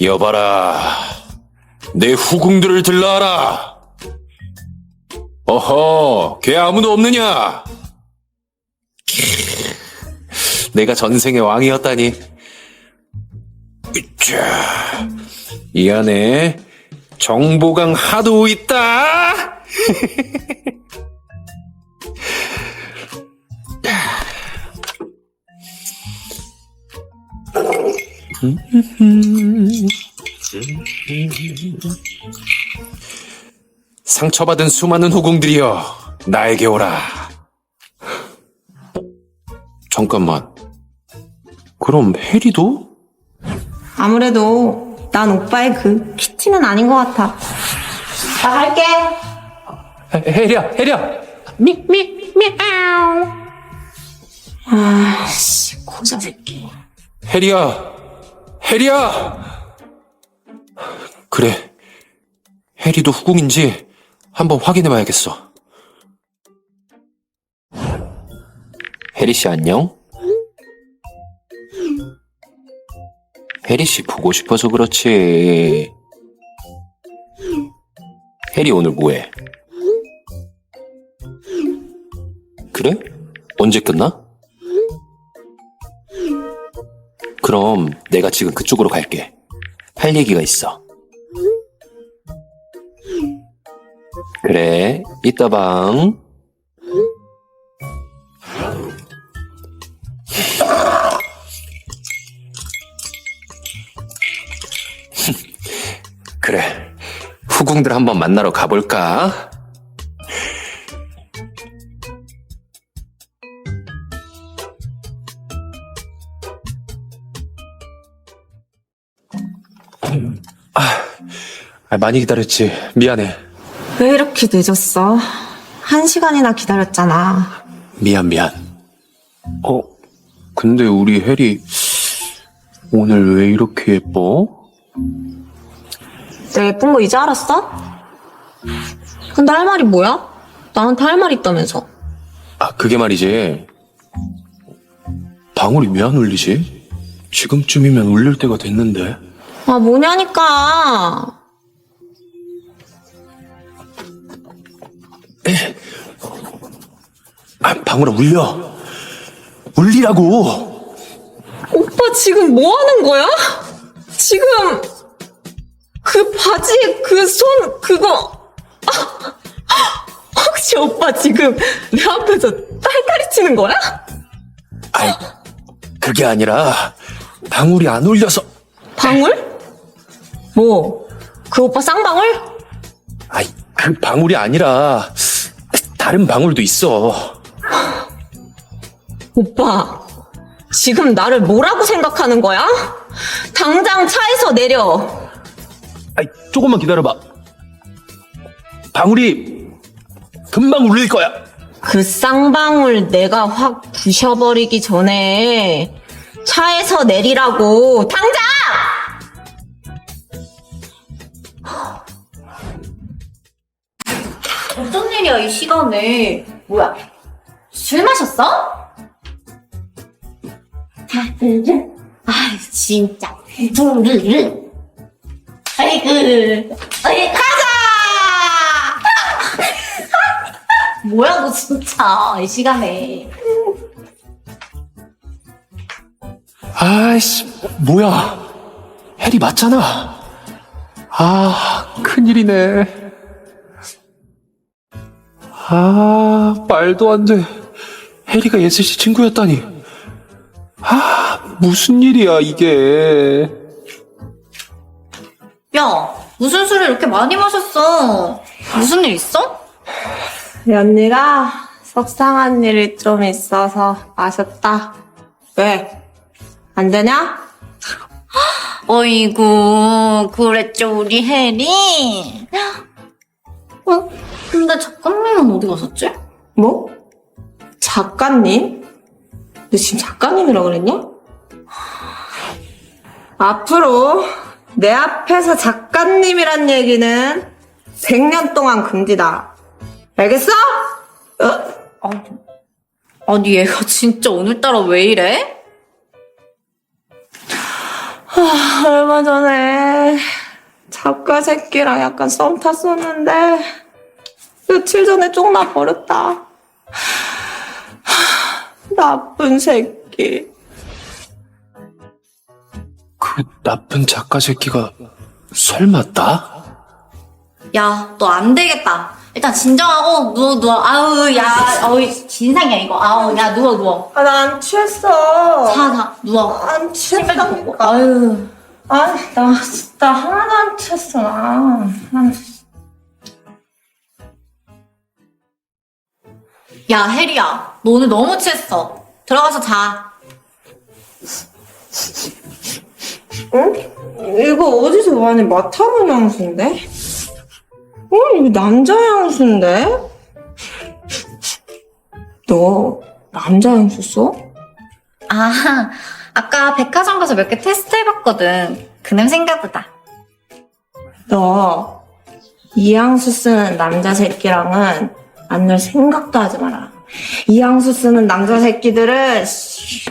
여봐라, 내 후궁들을 들라하라. 어허, 걔 아무도 없느냐? 내가 전생의 왕이었다니. 으쌰. 이 안에 정보강 하도 있다. 상처받은 수많은 후궁들이여, 나에게 오라. 잠깐만. 그럼 해리도? 아무래도 난 오빠의 그 키티는 아닌 것 같아. 나 갈게. 해리야, 해리야. 미, 미, 미아우. 아씨, 고자 새끼. 해리야, 해리야. 그래. 해리도 후궁인지 한번 확인해 봐야겠어. 해리 씨 안녕? 해리 씨 보고 싶어서 그렇지. 해리 오늘 뭐해? 그래? 언제 끝나? 그럼 내가 지금 그쪽으로 갈게. 할 얘기가 있어. 그래, 이따 방. 후궁들 한번 만나러 가볼까? 아, 많이 기다렸지. 미안해. 왜 이렇게 늦었어? 한 시간이나 기다렸잖아. 미안, 미안. 어, 근데 우리 해리, 오늘 왜 이렇게 예뻐? 내가 예쁜 거 이제 알았어? 근데 할 말이 뭐야? 나한테 할 말 있다면서. 아, 그게 말이지. 방울이 왜 안 울리지? 지금쯤이면 울릴 때가 됐는데. 아, 뭐냐니까. 아, 방울아, 울려. 울리라고! 오빠 지금 뭐 하는 거야? 지금 그 바지에 그손 그거 아, 혹시 오빠 지금 내 앞에서 딸딸이 치는 거야? 아이, 그게 아니라, 방울이 안 울려서. 방울? 뭐? 그 오빠 쌍방울? 아이, 그 방울이 아니라, 다른 방울도 있어. 오빠 지금 나를 뭐라고 생각하는 거야? 당장 차에서 내려 아이, 조금만 기다려봐. 방울이 금방 울릴 거야. 그 쌍방울 내가 확 부셔버리기 전에 차에서 내리라고 당장! 어쩐 일이야 이 시간에 뭐야 술 마셨어? 아 진짜 아이고 어이 가자 뭐야 너 진짜 이 시간에 아이씨, 뭐야. 해리 맞잖아. 아, 큰일이네. 아, 말도 안 돼. 해리가 예슬 씨 친구였다니. 아, 무슨 일이야, 이게. 야 무슨 술을 이렇게 많이 마셨어 무슨 일 있어? 언니가 속상한 일이 좀 있어서 마셨다. 왜? 안 되냐? 어이구 그랬죠 우리 혜리 어? 근데 작가님은 어디 가셨지? 뭐? 작가님? 너 지금 작가님이라 그랬냐? 앞으로 내 앞에서 작가님이란 얘기는 100년 동안 금지다. 알겠어? 어? 아니, 아니 얘가 진짜 오늘따라 왜 이래? 아, 얼마 전에 작가 새끼랑 약간 썸 탔었는데 며칠 전에 쫑나 버렸다. 하, 나쁜 새끼. 그 나쁜 작가 새끼가 설마 나? 야, 너 안 되겠다. 일단 진정하고 누워 누워. 아우 야, 어이 진상이야 이거. 아우 야 누워 누워. 아, 나 안 취했어. 자, 자 누워. 안. 취했다니까. 아유. 아, 나 진짜 하나도 안 취했어, 나. 아, 야 혜리야, 너 오늘 너무 취했어. 들어가서 자. 응? 이거 어디서 많이 맡아본 향수인데? 어, 이거 남자 향수인데? 너 남자 향수 써? 아, 아까 백화점 가서 몇 개 테스트 해봤거든. 그 냄새인가 보다. 너 이 향수 쓰는 남자 새끼랑은 만날 생각도 하지 마라. 이 향수 쓰는 남자 새끼들은 씨,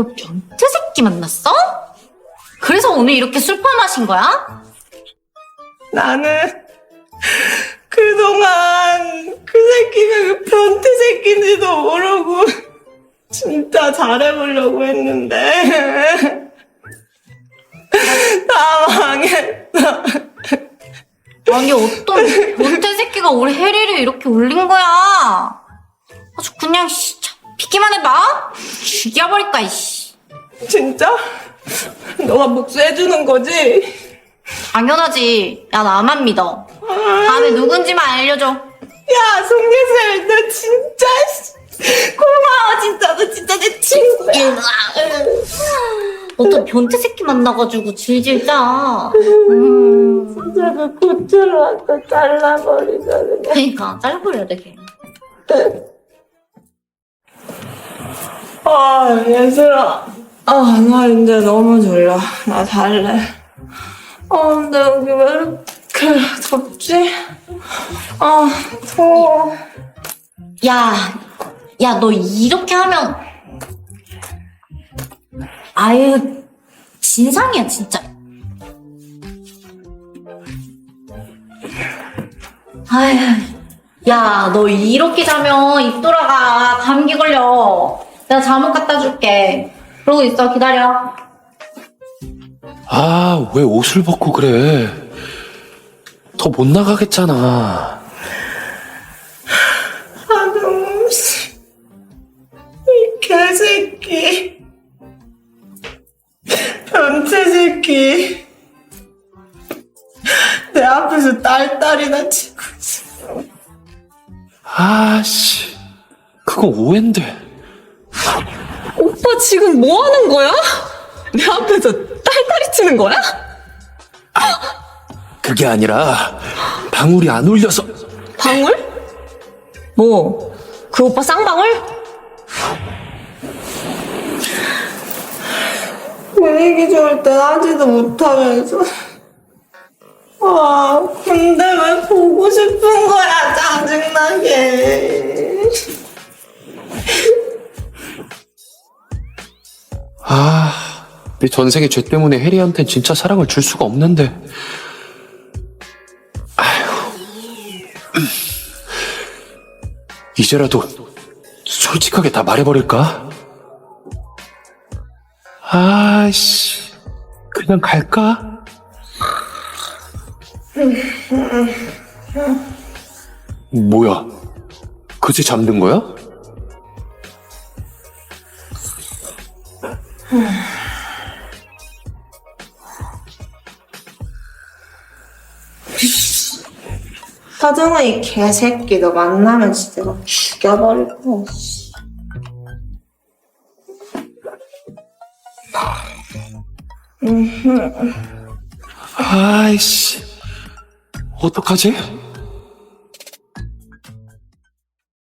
너 변태 새끼 만났어? 그래서 오늘 이렇게 술 퍼 마신 거야? 나는 그동안 그 새끼가 그 변태 새끼인지도 모르고 진짜 잘해보려고 했는데 다 망했어. 아니 어떤 변태 새끼가 우리 혜리를 이렇게 울린 거야? 아주 그냥 씨, 참, 비기만 해봐. 죽여버릴까 이씨. 진짜? 너가 복수해주는 거지? 당연하지. 야 나만 믿어. 다음에 누군지만 알려줘. 야, 송예슬, 너 진짜, 씨. 고마워, 진짜. 너 진짜 내 친구야. 어떤 변태 새끼 만나가지고 질질 짜. 음. 진짜 그 고추를 갖다 잘라버리자, 그냥. 그러니까 잘라버려야 돼 걔. 아, 예슬아. 아, 나 이제 너무 졸려. 나 잘래. 아, 근데 여기 왜 이렇게 덥지? 아, 더워. 야, 야, 너 이렇게 하면, 아유, 진상이야, 진짜. 아유, 야, 너 이렇게 자면 입 돌아가. 감기 걸려. 내가 잠옷 갖다 줄게. 그러고 있어, 기다려. 아, 왜 옷을 벗고 그래? 더 못 나가겠잖아. 아동음 씨. 이 개새끼. 변태 새끼. 내 앞에서 딸딸이나 치고 있어. 아씨, 그거 오해인데. 오빠 지금 뭐 하는 거야? 내 앞에서 딸딸이 치는 거야? 그게 아니라 방울이 안 울려서 방울? 뭐? 그 오빠 쌍방울? 분위기 좋을 땐 하지도 못하면서. 아, 근데 왜 보고 싶은 거야, 짜증나게. 아, 내 전생의 죄 때문에 해리한텐 진짜 사랑을 줄 수가 없는데. 아휴. 이제라도 솔직하게 다 말해버릴까? 아씨, 그냥 갈까? 뭐야? 그제 잠든 거야? 하정아, 이 개새끼, 너 만나면 진짜 막 죽여버릴. 씨. 아이씨, 어떡하지?